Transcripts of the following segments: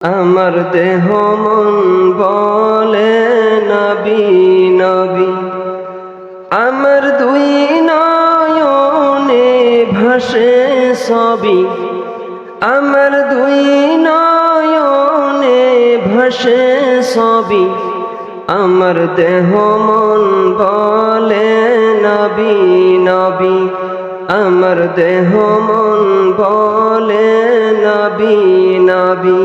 আমার দেহ মন বলে নবী নবী। আমার দুই নয়নে ভাসে সবই আমার দুই নয়নে ভাসে সবই আমার দেহ মন বলে নবী নবী। আমার দেহ মন বলে নবী নবী।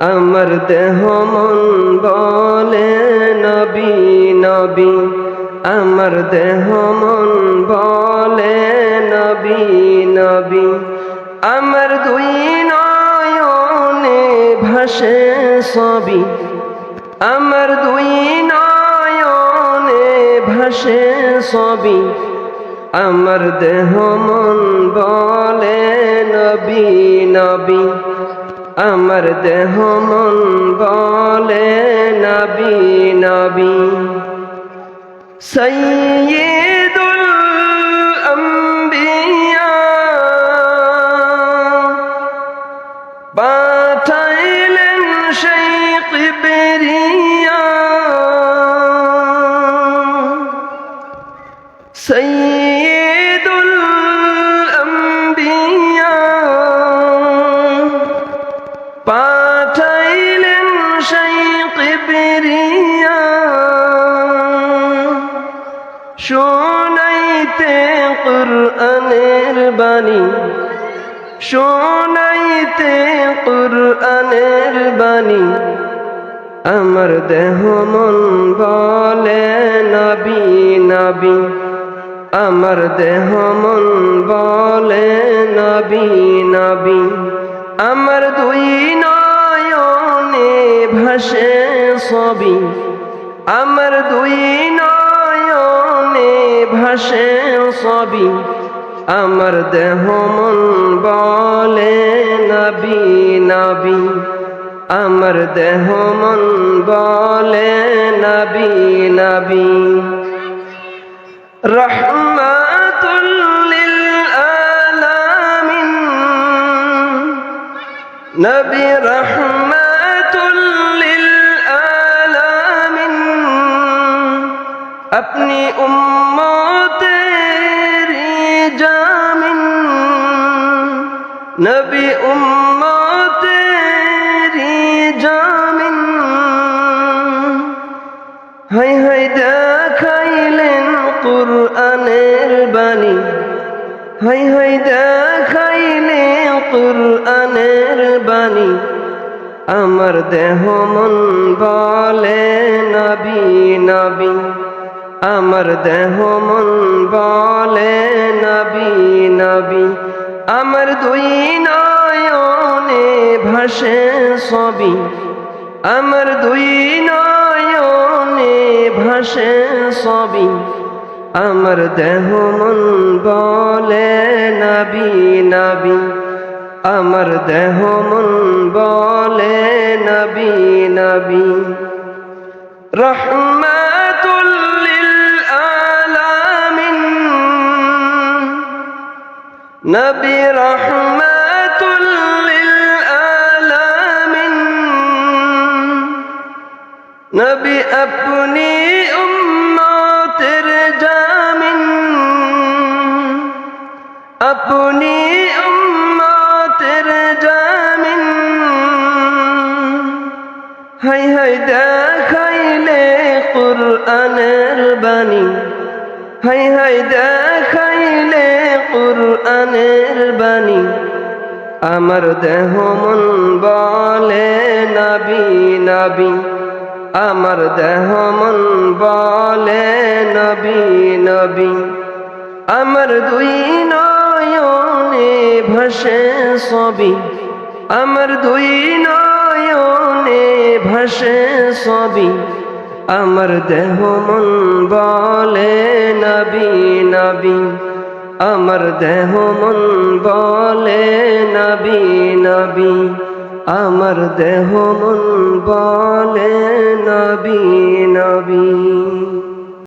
আমার দেহ মন বলে নবী নবী। আমার দেহ মন বলে নবী নবী। আমার দুই নয়নে ভাসে সবই আমার দুই নয়নে ভাসে সবই আমার দেহ মন বলে নবী নবী। আমার দেহ মন বলে নবী নবী। সৈয়দুল আম্বিয়া পাঠাইলেন সেই কিবরিয়া। সৈয়দ পাঠাইলেন সেই কিবরিয়া শোনাইতে কুরআনের বাণী। শোনাইতে কুরআনের বাণী। আমার দেহ মন বলে নবী নবী। আমার দেহ মন বলে নবী নবী। আমার দুই নয়নে ভাসে সবি আমার দুই নয়নে ভাসে সবি আমার দেহ মন বলে নবি নবি। আমার দেহ মন বলে নবি নবি। রহমাতুল্লাহ نبي رحمة للعالمين اپنی امت جامن نبی امت جامن ہائے ہائے আমার দেহ মন বলে, নবী নবী। আমার দেহ মন বলে, নবী নবী। আমার দুই নয়নে ভাসে সবই আমার দুই নয়নে ভাসে সবই আমার দেহ মন বলে, নবী নবী। আমার দেহ মন বলে নবী নবী। রহমাতুল লিল আলামিন। নবী রহমাতুল লিল আলামিন। নবী, আপনি উম্মতের হাই হাই দেখাইলে কুরআনের বাণী। হাই হাই দেখাইলে কুরআনের বাণী। আমার দেহ মন বলে নবী নবী। আমার দেহ মন বলে নবী নবী। আমার দুই নয়নে ভাসে সবই আমার দুই নয়নে ভাসে সবই আমার দেহ মন বলে, নবী নবী। আমার দেহ মন বলে, নবী নবী। আমার দেহ মন বলে, নবী নবী।